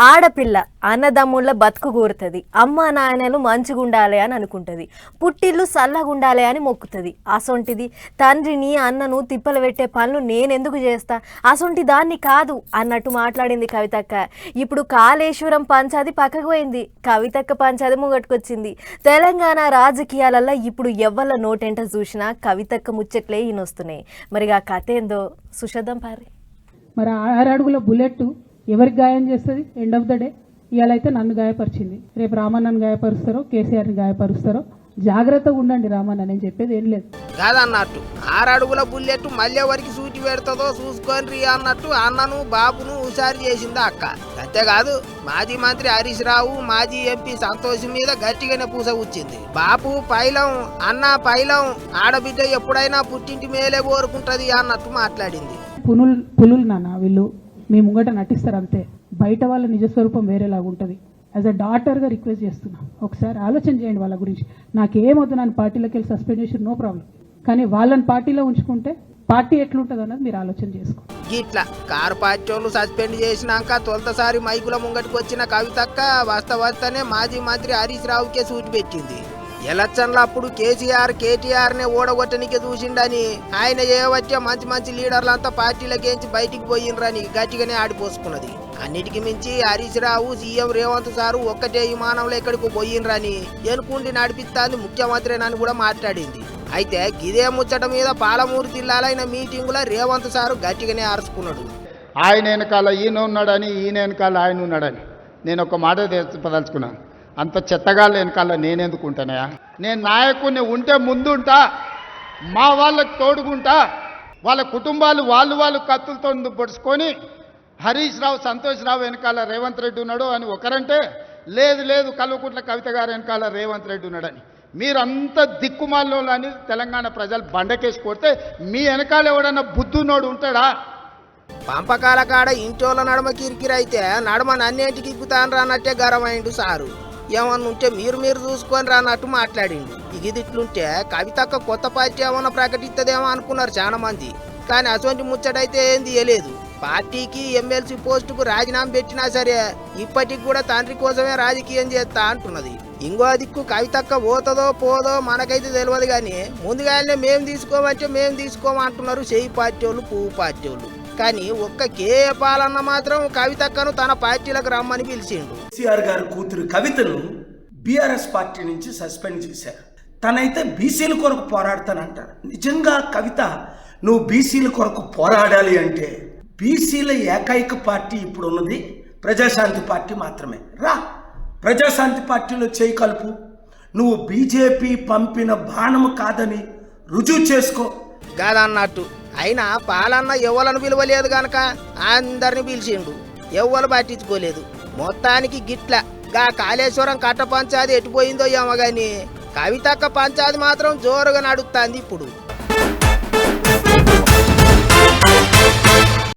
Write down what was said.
ఆడపిల్ల అన్నదమ్ముళ్ళ బతుకు కూరుతుంది. అమ్మ నాయనలు మంచిగుండాలి అని అనుకుంటుంది. పుట్టిల్లు సల్లగుండాలి అని మొక్కుతుంది. అసొంటిది తండ్రిని అన్నను తిప్పలు పెట్టే పనులు నేనెందుకు చేస్తా? అసొంటి దాన్ని కాదు అన్నట్టు మాట్లాడింది కవితక్క. ఇప్పుడు కాళేశ్వరం పంచాది పక్కకు పోయింది. కవితక్క పంచాది ముంగట్టుకొచ్చింది. తెలంగాణ రాజకీయాలలో ఇప్పుడు ఎవ్వల నోటెంట చూసినా కవితక్క ముచ్చట్లే ఈయనొస్తున్నాయి. మరి ఆ కథ ఏందో సుషదం పారి. మరి ఆరు అడుగుల బుల్లెట్ ఎవరికి గాయం చేస్తుంది? ఎండ్ ఆఫ్ ద డే ఇవాళ అయితే నన్ను గాయపరిచింది. రేపు రామన్నను గాయపరుస్తారో కేసీఆర్ని గాయపరుస్తారో జాగ్రత్తగా ఉండండి రామన్న నేను చెప్పేది ఏం లేదు. కాదన్నట్టు ఆరడుగుల బుల్లెట్ మళ్ళీ ఎవరికి సూటి పెడుతుందో చూసుకొని రీ అన్నట్టు అన్నను బాబును హుషారు చేసింది అక్క. అంతేకాదు మాజీ మంత్రి హరీష్ రావు మాజీ ఎంపీ సంతోష్ మీద గట్టిగానే పూస వచ్చింది బాపు పైలం అన్న పైలం ఆడబిడ్డ ఎప్పుడైనా పుట్టింటి మేలే కోరుకుంటది అన్నట్టు మాట్లాడింది. పునులు పులులు నాన్న వీళ్ళు మీ ముంగట నటిస్తారు అంతే. బయట వాళ్ళ నిజస్వరూపం వేరేలాగా ఉంటుంది యాజ్ అ డాటర్గా రిక్వెస్ట్ చేస్తున్నా. ఒకసారి ఆలోచన చేయండి వాళ్ళ గురించి. నాకేమొద్దు నన్ను పార్టీలోకి వెళ్ళి సస్పెండ్ చేసి నో ప్రాబ్లం కానీ వాళ్ళని పార్టీలో ఉంచుకుంటే పార్టీ ఎట్లుంటుంది అన్నది మీరు ఆలోచన చేసుకోండి గిట్లా కారు పార్టీ సస్పెండ్ చేసినాక తొలతసారి మైకుల ముంగటికి వచ్చిన కవితక్క వస్తవస్తనే మాజీ మంత్రి హరీష్ రావుకే సూటి పెట్టింది ఎలక్షన్ల అప్పుడు కేసీఆర్ కేటీఆర్ నే ఓడగొట్టనికి చూసిండని ఆయన చేయవచ్చే మంచి మంచి లీడర్లంతా పార్టీలకేంచి బయటికి పోయినరని గట్టిగానే ఆడిపోసుకున్నది. అన్నిటికి మించి హరీష్ రావు సీఎం రేవంత్ సారు ఒక్కటే విమానంలో ఎక్కడికి పోయినరని ఎనుకుండి నడిపిస్తాంది ముఖ్యమంత్రినని కూడా మాట్లాడింది. అయితే గిదే ముచ్చట మీద పాలమూరు జిల్లాలైన మీటింగులో రేవంత్ సారు గట్టిగానే అరుచుకున్నాడు ఆయన వెనకాల ఈయన ఉన్నాడని ఈయన వెనకాల ఆయన ఉన్నాడని నేను ఒక మాట చెప్పదలుచుకున్నాను అంత చెత్తగా వెనకాల నేనెందుకు ఉంటానయా నేను నాయకుడిని ఉంటే ముందుంటా మా వాళ్ళకి తోడుకుంటా వాళ్ళ కుటుంబాలు వాళ్ళు వాళ్ళు కత్తులతో పొడుచుకొని హరీష్ రావు సంతోష్ రావు వెనకాల రేవంత్ రెడ్డి ఉన్నాడు అని ఒకరంటే లేదు లేదు కల్వకుంట్ల కవిత గారు వెనకాల రేవంత్ రెడ్డి ఉన్నాడని. మీరంత దిక్కుమాల్లో అని తెలంగాణ ప్రజలు బండకేసి కొడితే మీ వెనకాల ఎవడన్నా బుద్ధునోడు ఉంటాడా? పంపకాల కాడ ఇంటోళ్ళ నడమ కిరికిరైతే నడమ నన్నేంటికి ఇప్పుతాను రానట్టే గరమైండు సారు. ఏమన్నా ఉంటే మీరు మీరు చూసుకొని రానట్టు మాట్లాడిండు ఇది ఇట్లుంటే కవితక్క కొత్త పార్టీ ఏమన్నా ప్రకటిస్తుందేమో అనుకున్నారు చాలా మంది కానీ అటువంటి ముచ్చటైతే ఏం తీయలేదు. పార్టీకి ఎమ్మెల్సీ పోస్టుకు రాజీనామా పెట్టినా సరే ఇప్పటికి కూడా తండ్రి కోసమే రాజకీయం చేస్తా అంటున్నది. ఇంకో దిక్కు కవితక్క పోతుందో పోదో మనకైతే తెలియదు కానీ ముందుగానే మేము తీసుకోమంటే మేము తీసుకోమంటున్నారు. చేయి పార్టీ వాళ్ళు పువ్వు పార్టీ వాళ్ళు. కానీ ఒక్క కే పాలన్న మాత్రం కవితక్కను తన పార్టీలకు రమ్మని పిలిచిండు. కేసీఆర్ గారి కూతురు కవితను బీఆర్ఎస్ పార్టీ నుంచి సస్పెండ్ చేశారు. తనైతే బీసీల కొరకు పోరాడతానంటారు నిజంగా కవిత నువ్వు బీసీల కొరకు పోరాడాలి అంటే బీసీల ఏకైక పార్టీ ఇప్పుడు ఉన్నది ప్రజాశాంతి పార్టీ మాత్రమే. రా ప్రజాశాంతి పార్టీలో చేయి కలుపు. నువ్వు బీజేపీ పంపిన బాణము కాదని రుజువు చేసుకో. కాదన్నట్టు. అయినా పాలన్న ఎవ్వలను పిలవలేదు గనక అందరిని పిలిచిండు. ఎవ్వరు పట్టించుకోలేదు. మొత్తానికి గిట్ల గా కాళేశ్వరం కట్ట పంచాది ఎటుపోయిందో ఏమో గాని కవితక్క పంచాది మాత్రం జోరుగా నడుస్తుంది ఇప్పుడు.